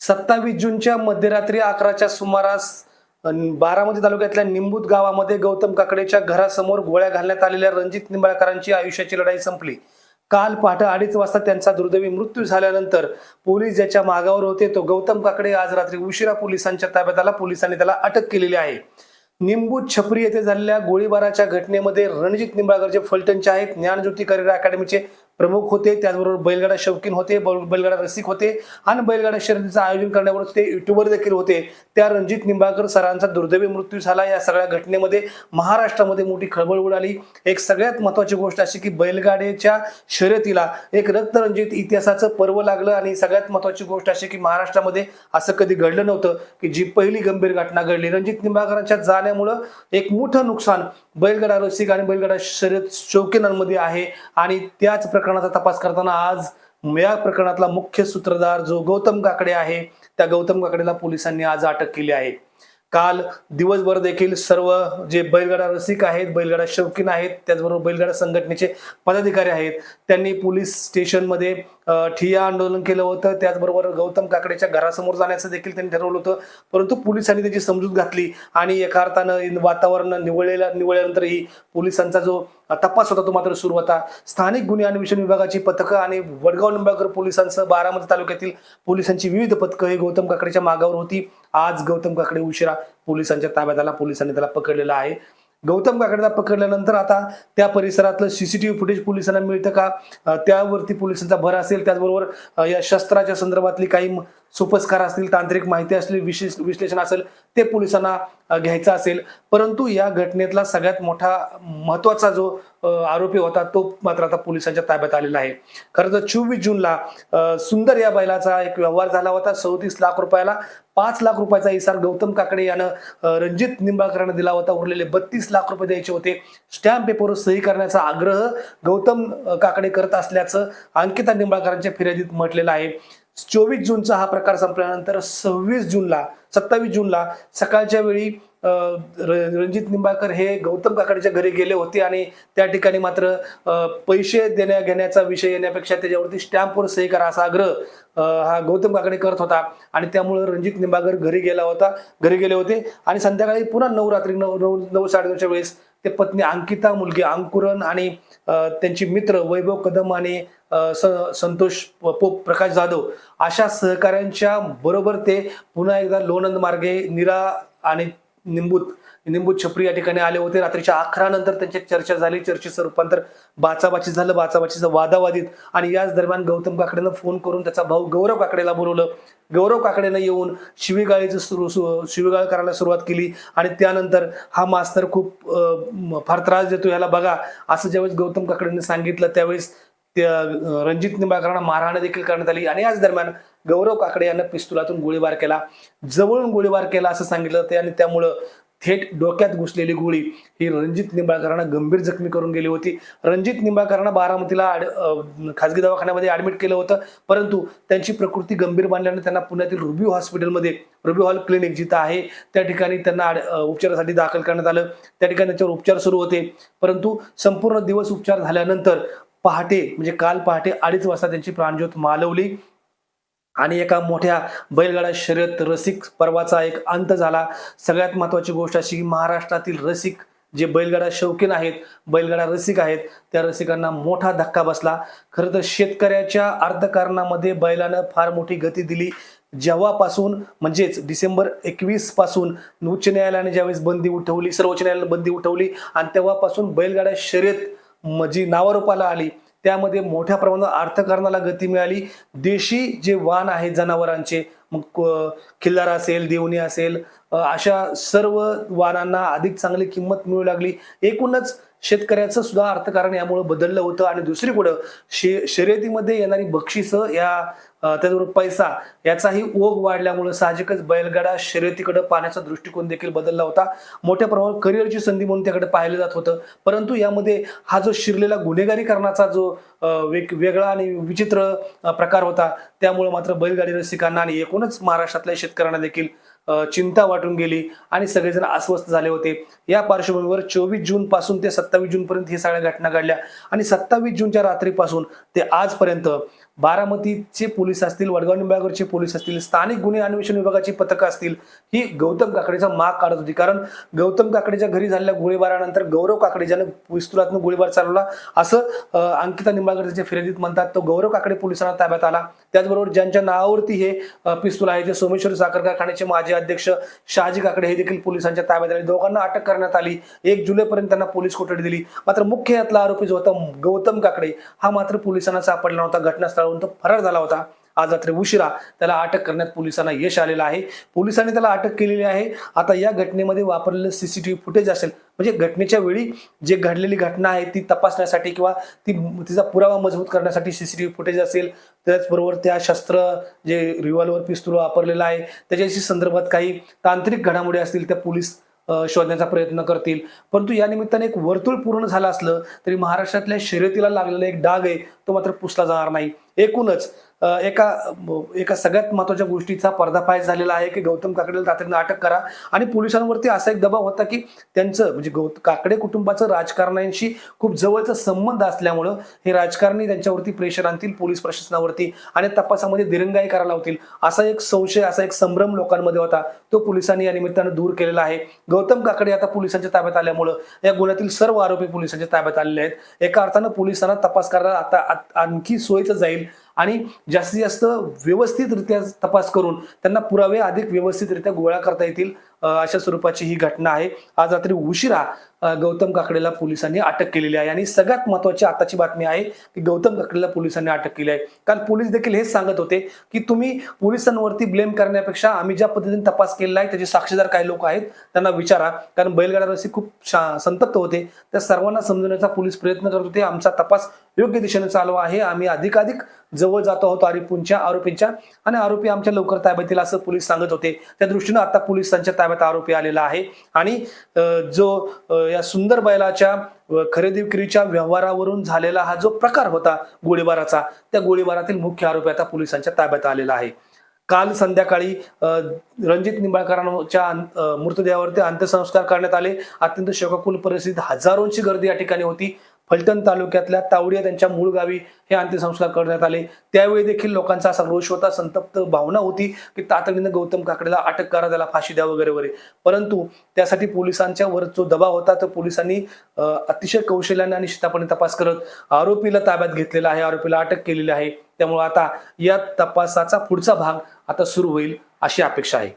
सत्तावीस जूनच्या मध्यरात्री अकराच्या सुमारास बारामती तालुक्यातल्या निंबूत गावामध्ये गौतम काकडेच्या घरासमोर गोळ्या घालण्यात आलेल्या रणजित निंबाळकरांची आयुष्याची लढाई संपली. काल पहाटे अडीच वाजता त्यांचा दुर्दैवी मृत्यू झाल्यानंतर पोलीस ज्याच्या मागावर होते तो गौतम काकडे आज रात्री उशिरा पोलिसांच्या ताब्यात आला. पोलिसांनी त्याला अटक केलेली आहे. निंबूत छपरी येथे झालेल्या गोळीबाराच्या घटनेमध्ये रणजित निंबाळकरचे फलटणचे आहेत. ज्ञानज्योती करिअर अकॅडमीचे प्रमुख होते त्याचबरोबर बैलगाडा शौकीन होते बैलगाडा रसिक होते आणि बैलगाडा शर्यतीचं आयोजन करण्यावर ते युट्यूबर देखील होते. त्या रणजित निंबाळकर सरांचा दुर्दैवी मृत्यू झाला. या सगळ्या घटनेमध्ये महाराष्ट्रामध्ये मोठी खळबळ उडाली. एक सगळ्यात महत्वाची गोष्ट अशी की बैलगाड्याच्या शर्यतीला एक रक्तरंजित इतिहासाचं पर्व लागलं आणि सगळ्यात महत्वाची गोष्ट अशी की महाराष्ट्रामध्ये असं कधी घडलं नव्हतं की जी पहिली गंभीर घटना घडली. रणजित निंबाळकरांच्या जाण्यामुळं एक मोठं नुकसान बैलगाडा रसिक आणि बैलगाडा शर्यत शौकीनांमध्ये आहे आणि त्याच प्रकरणाचा तपास करताना आज या प्रकरणातला मुख्य सूत्रधार जो गौतम काकडे आहे त्या गौतम काकडेला पोलिसांनी आज अटक केली आहे. काल दिवसभर देखील सर्व जे बैलगाडा रसिक आहेत बैलगाडा शौकीन आहेत त्याचबरोबर बैलगाडा संघटनेचे पदाधिकारी आहेत त्यांनी पोलीस स्टेशनमध्ये ठिया आंदोलन केलं होतं. त्याचबरोबर गौतम काकडेच्या घरासमोर जाण्याचं देखील त्यांनी ठरवलं होतं. परंतु पोलिसांनी त्याची समजूत घातली आणि एका अर्थानं वातावरण निवळलेल्या निवळल्यानंतरही पोलिसांचा जो तपास होता तो मात्र सुरू होता. स्थानिक गुन्हे अन्वेषण विभागाची पथकं आणि वडगाव निंबाळकर पोलिसांसह बारामती तालुक्यातील पोलिसांची विविध पथकं हे गौतम काकडेच्या मागावर होती. आज गौतम काकडे उशिरा पोलिसांच्या ताब्यात आला. पोलिसांनी त्याला पकडलेला आहे. गौतम काकडेला पकडल्यानंतर आता त्या परिसरातलं सीसीटीव्ही फुटेज पोलिसांना मिळतं का? त्यावरती पोलिसांचा भर असेल त्याचबरोबर या शस्त्राच्या संदर्भातली काही सोपस्कार असतील तांत्रिक माहिती असलेली विशेष विश्लेषण असेल ते पोलिसांना घ्यायचं असेल. परंतु या घटनेतला सगळ्यात मोठा महत्त्वाचा जो आरोपी होता तो मात्र आता पोलिसांच्या ताब्यात आलेला आहे. खरं तर चोवीस जूनला सुंदर या बैलाचा एक व्यवहार झाला होता सदतीस लाख रुपयाला. पाच लाख रुपयाचा इसार गौतम काकडे यानं रणजित निंबाळकरांना दिला होता उरलेले बत्तीस लाख रुपये द्यायचे होते. स्टॅम्प पेपरवर सही करण्याचा आग्रह गौतम काकडे करत असल्याचं अंकिता निंबाळकरांच्या फिर्यादीत म्हटलेलं आहे. चोवीस जूनचा हा प्रकार संपल्यानंतर सव्वीस जूनला सत्तावीस जूनला सकाळच्या वेळी र- रणजित निंबाळकर हे गौतम काकडेच्या घरी गेले होते आणि त्या ठिकाणी मात्र पैसे देण्या घेण्याचा विषय येण्यापेक्षा त्याच्यावरती स्टॅम्पवर सही करा असा आग्रह हा गौतम काकडे करत होता आणि त्यामुळे रणजित निंबाळकर घरी गेला होता घरी गेले होते आणि संध्याकाळी पुन्हा नऊ रात्री नऊ नऊ नऊ साडेनऊच्या वेळेस ते पत्नी अंकिता मुलगी अंकुरन आणि त्यांची मित्र वैभव कदम आणि संतोष पोप प्रकाश जाधव अशा सहकाऱ्यांच्या बरोबर ते पुन्हा एकदा लोणंद मार्गे निरा आणि निंबूत निंबू छपरी या ठिकाणी आले होते. रात्रीच्या अकरा नंतर त्यांची चर्चा झाली. चर्चेचं रूपांतर बाचाबाची झालं. बाचाबाचीचं वादावादीत आणि याच दरम्यान गौतम काकडेनं फोन करून त्याचा भाऊ गौरव काकडेला बोलवलं. गौरव काकडेनं येऊन शिवीगाळीचं सुरू सु- शिवीगाळ करायला सुरुवात केली आणि त्यानंतर हा मास्तर खूप फार त्रास देतो याला बघा असं ज्यावेळेस गौतम काकडेने सांगितलं त्यावेळेस त्या रणजित निंबाळकरांना मारहाण देखील करण्यात आली आणि याच दरम्यान गौरव काकडे यांना पिस्तुलातून गोळीबार केला. जवळून गोळीबार केला असं सांगितलं जाते आणि त्यामुळं थेट डोक्यात घुसलेली गोळी ही रणजित निंबाळकरांना गंभीर जखमी करून गेली होती. रणजित निंबाळकरांना बारामतीला आड- खासगी दवाखान्यामध्ये ऍडमिट केलं होतं. परंतु त्यांची प्रकृती गंभीर बांधल्याने त्यांना पुण्यातील रुबी हॉस्पिटलमध्ये रुबी हॉल क्लिनिक जिथं आहे त्या ठिकाणी त्यांना आड- उपचारासाठी दाखल करण्यात आलं. त्या ठिकाणी त्याच्यावर उपचार सुरू होते. परंतु संपूर्ण दिवस उपचार झाल्यानंतर पहाटे म्हणजे काल पहाटे अडीच वाजता त्यांची प्राणज्योत मालवली. आणि एका मोठ्या बैलगाडा शर्यत रसिक पर्वाचा एक अंत झाला. सगळ्यात महत्वाची गोष्ट अशी की महाराष्ट्रातील रसिक जे बैलगाडा शौकीन आहेत बैलगाडा रसिक आहेत त्या रसिकांना मोठा धक्का बसला. खरं तर शेतकऱ्याच्या अर्थकारणामध्ये बैलानं फार मोठी गती दिली. जेव्हापासून म्हणजेच डिसेंबर एकवीसपासून उच्च न्यायालयाने ज्यावेळेस बंदी उठवली सर्वोच्च न्यायालयाने बंदी उठवली आणि तेव्हापासून बैलगाडा शर्यत म- जी नावारूपाला आली त्यामध्ये मोठ्या प्रमाणात अर्थकारणाला गती मिळाली. देशी जे वाहन आहेत जनावरांचे मग खिल्लार असेल देवणी असेल अशा सर्व वाहनांना अधिक चांगली किंमत मिळू लागली. एकूणच शेतकऱ्याचं सुद्धा अर्थकारण यामुळे बदललं होतं आणि दुसरीकडं शे शर्यतीमध्ये येणारी बक्षिसं या त्याचबरोबर पैसा याचाही ओघ वाढल्यामुळे साहजिकच बैलगाडा शर्यतीकडे पाहण्याचा दृष्टिकोन देखील बदलला होता. मोठ्या प्रमाणात करिअरची संधी म्हणून त्याकडे पाहिलं जात होतं. परंतु यामध्ये हा जो शिरलेला गुन्हेगारी करण्याचा जो वेग वेगळा आणि विचित्र प्रकार होता त्यामुळे मात्र बैलगाडी रसिकांना आणि एकूणच महाराष्ट्रातल्या शेतकऱ्यांना देखील चिंता वाटून गेली आणि सगळेजण अस्वस्थ झाले होते. या पार्श्वभूमीवर चोवीस जून पासून ते सत्तावीस जून पर्यंत ही सगळ्या घटना घडल्या आणि सत्तावीस जूनच्या रात्रीपासून ते आजपर्यंत बारामतीचे पोलीस असतील वडगाव निंबाळकरचे पोलीस असतील स्थानिक गुन्हे अन्वेषण विभागाची पथकं असतील ही गौतम काकडेचा माग काढत होती. कारण गौतम काकडेच्या घरी झालेल्या गोळीबारानंतर गौरव काकडे ज्यानं पिस्तुलातून गोळीबार चालवला असं अंकिता निंबाळकर त्याच्या फिर्यादीत म्हणतात तो गौरव काकडे पोलिसांना ताब्यात आला. त्याचबरोबर ज्यांच्या नावावरती हे पिस्तूल आहे ते सोमेश्वर साखर कारखान्याचे माजी अध्यक्ष शहाजी काकडे हे देखील पोलिसांच्या ताब्यात आले. दोघांना अटक करण्यात आली. एक जुलैपर्यंत त्यांना पोलीस कोठडी दिली. मात्र मुख्य यातला आरोपी जो होता गौतम काकडे हा मात्र पोलिसांना सापडला नव्हता. घटनास्थळावरून तो फरार झाला होता. आज रात्री उशिरा त्याला अटक करण्यात पोलिसांना यश आलेलं आहे. पोलिसांनी त्याला अटक केलेली आहे. आता या घटनेमध्ये वापरलेलं सीसीटीव्ही फुटेज असेल म्हणजे घटनेच्या वेळी जे घडलेली घटना आहे ती तपासण्यासाठी किंवा ती तिचा पुरावा मजबूत करण्यासाठी सीसीटीव्ही फुटेज असेल त्याचबरोबर त्या शस्त्र जे रिव्हॉल्वर पिस्तूल वापरलेलं आहे त्याच्याशी संदर्भात काही तांत्रिक घडामोडी असतील त्या पोलीस शोधण्याचा प्रयत्न करतील. परंतु या निमित्ताने एक वर्तुळ पूर्ण झालं असलं तरी महाराष्ट्रातल्या शर्यतीला लागलेला एक डाग आहे तो मात्र पुसला जाणार नाही. एकूणच एका एका सगळ्यात महत्त्वाच्या गोष्टीचा पर्दाफाश झालेला आहे की गौतम काकडेला तातडीनं अटक करा. आणि पोलिसांवरती असा एक दबाव होता की त्यांचं म्हणजे गौत काकडे कुटुंबाचं राजकारण्यांशी खूप जवळचा संबंध असल्यामुळं हे राजकारणी त्यांच्यावरती प्रेशर आणतील पोलीस प्रशासनावरती आणि तपासामध्ये दिरंगाई करायला होतील असा एक संशय असा एक संभ्रम लोकांमध्ये होता. तो पोलिसांनी या निमित्तानं दूर केलेला आहे. गौतम काकडे आता पोलिसांच्या ताब्यात आल्यामुळं या गुन्ह्यातील सर्व आरोपी पोलिसांच्या ताब्यात आलेले आहेत. एका अर्थानं पोलिसांना तपास करायला आता आणखी सोयीचं जाईल. आणि जास्तीत जास्त व्यवस्थितरित्या तपास करून त्यांना पुरावे अधिक व्यवस्थितरित्या गोळा करता येतील अशा स्वरूपाची ही घटना आहे. आज रात्री उशिरा गौतम काकडेला पोलिसांनी अटक केलेली आहे. आणि सगळ्यात महत्वाची आताची बातमी आहे की गौतम काकडेला पोलिसांनी अटक केली आहे. कारण पोलीस देखील हेच सांगत होते की तुम्ही पोलिसांवरती ब्लेम करण्यापेक्षा आम्ही ज्या पद्धतीने तपास केलेला आहे त्याचे साक्षीदार काही लोक आहेत त्यांना विचारा. कारण बैलगाड्यावरती खूप शा- संतप्त होते. त्या सर्वांना समजवण्याचा पोलीस प्रयत्न करत होते. आमचा तपास योग्य दिशेने चालू आहे. आम्ही अधिकाधिक जवळ जातो आहोत आरोपींच्या आरोपींच्या. आणि आरोपी आमच्या लवकर ताब्यात येईल असं पोलीस सांगत होते. त्या दृष्टीनं आता पोलिसांच्या ताब्यात आरोपी आलेला आहे. आणि जो या सुंदर बैलाच्या खरेदी विक्रीच्या व्यवहारावरून झालेला हा जो प्रकार होता गोळीबाराचा त्या गोळीबारातील मुख्य आरोपी आता पोलिसांच्या ताब्यात आलेला आहे. काल संध्याकाळी रणजित निंबाळकरांच्या मृतदेहावरती अंत्यसंस्कार करण्यात आले. अत्यंत शोकाकुल परिस्थितीत हजारोंची गर्दी या ठिकाणी होती. फलटण तालुक्यातल्या तावडिया त्यांच्या मूळ गावी हे अंत्यसंस्कार करण्यात आले. त्यावेळी देखील लोकांचा असा रोष होता संतप्त भावना होती की तातडीनं गौतम काकडेला अटक करा त्याला फाशी द्या वगैरे वगैरे. परंतु त्यासाठी पोलिसांच्या वर जो दबाव होता तो पोलिसांनी अतिशय कौशल्याने आणि शितापणे तपास करत आरोपीला ताब्यात घेतलेला आहे आरोपीला अटक केलेली आहे. त्यामुळे आता या तपासाचा पुढचा भाग आता सुरू होईल अशी अपेक्षा आहे.